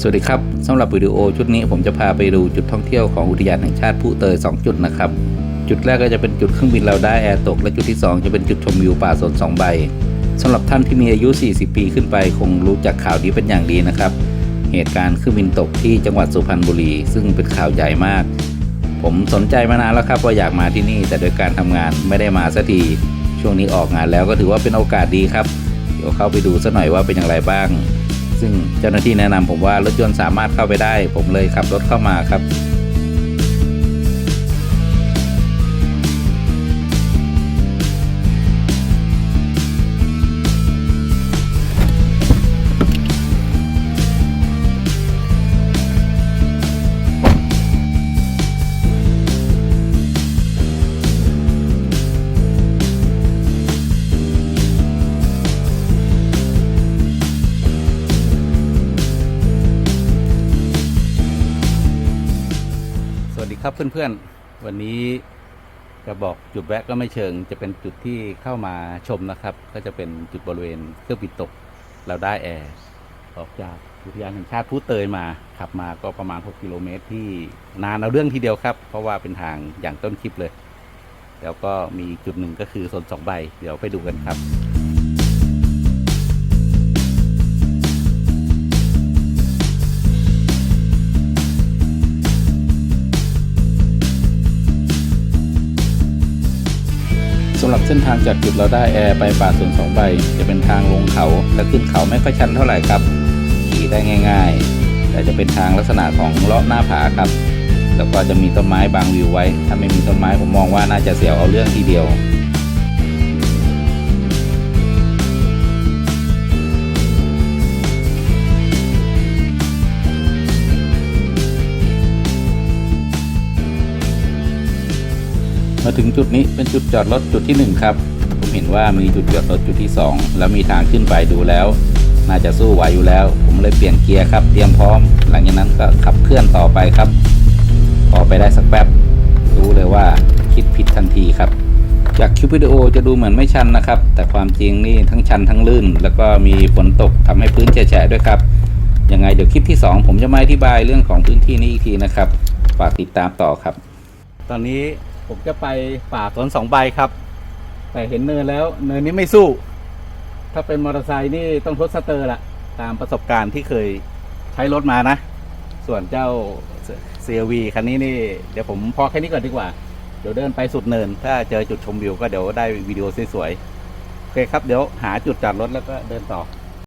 สวัสดีครับสำหรับวิดีโอชุดนี้ผมจะพาไปดูจุดท่องเที่ยวของอุทยานแห่งชาติผู้เตย 2 จุดนะครับ จุดแรกก็จะเป็นจุดเครื่องบินเราได้แอร์ตก และจุดที่ 2 จะเป็นจุดชมวิวป่าสนสองใบสำหรับท่านที่มีอายุ 40 ปีขึ้นไป คงรู้จักข่าวนี้เป็นอย่างดีนะครับ เหตุการณ์เครื่องบินตกที่จังหวัดสุพรรณบุรี ซึ่งเป็นข่าวใหญ่มาก ผมสนใจมานานแล้วครับว่าอยากมาที่นี่ แต่โดยการทำงานไม่ได้มาสักทีช่วงนี้ออกงานแล้วก็ถือว่าเป็นโอกาสดีครับ เดี๋ยวเข้าไปดูสักหน่อยว่าเป็นอย่างไรบ้าง ซึ่งเจ้าหน้าที่แนะนำผมว่ารถยนต์สามารถเข้าไปได้ ผมเลยขับรถเข้ามาครับ ครับเพื่อนๆ วันนี้จะบอกจุดแวะก็ไม่เชิง จะเป็นจุดที่เข้ามาชมนะครับ ก็จะเป็นจุดบริเวณเครื่องบินตก เราได้แอร์ออกจากอุทยานแห่งชาติผู้เตยมา ขับมาก็ประมาณ 6 กิโลเมตรที่นานเอาเรื่องทีเดียวครับ เพราะว่าเป็นทางอย่างต้นคลิปเลย แล้วก็มีจุดหนึ่งก็คือโซนสองใบ เดี๋ยวไปดูกันครับ เส้นทางจากจุดเราได้แอร์ไปป่าสวนสองใบ จะเป็นทางลงเขาและขึ้นเขาไม่ค่อยชันเท่าไหร่ครับ ขี่ได้ง่ายๆ แต่จะเป็นทางลักษณะของเลาะหน้าผาครับ แล้วก็จะมีต้นไม้บางวิวไว้ ถ้าไม่มีต้นไม้ผมมองว่าน่าจะเสียวเอาเรื่องทีเดียว มาถึงจุดนี้เป็นจุดจอดรถจุดที่หนึ่งครับ ผมเห็นว่ามีจุดจอดรถจุดที่สองแล้วมีทางขึ้นไปดูแล้ว น่าจะสู้ไหวอยู่แล้ว ผมเลยเปลี่ยนเกียร์ครับ เตรียมพร้อม หลังจากนั้นก็ขับเคลื่อนต่อไปครับพอไปได้สักแป๊บ รู้เลยว่าคิดผิดทันทีครับ จากคลิปวิดีโอจะดูเหมือนไม่ชันนะครับ แต่ความจริงนี่ทั้งชันทั้งลื่น แล้วก็มีฝนตกทำให้พื้นแฉะด้วยครับยังไงเดี๋ยวคลิปที่ 2 ผมจะมาอธิบายเรื่องของพื้นที่นี้อีกทีนะครับ ฝากติดตามต่อครับ ตอนนี้ ผมจะไปป่าสวนสองใบครับ แต่เห็นเนินแล้ว เนินนี้ไม่สู้ ถ้าเป็นมอเตอร์ไซค์นี่ต้องทดสเตอร์ละตามประสบการณ์ที่เคยใช้รถมานะ ส่วนเจ้า CRV คันนี้นี่ เดี๋ยวผมพอแค่นี้ก่อนดีกว่า เดี๋ยวเดินไปสุดเนิน ถ้าเจอจุดชมวิวก็เดี๋ยวได้วิดีโอสวยๆโอเคครับเดี๋ยวหาจุดจอดรถแล้วก็เดินต่อ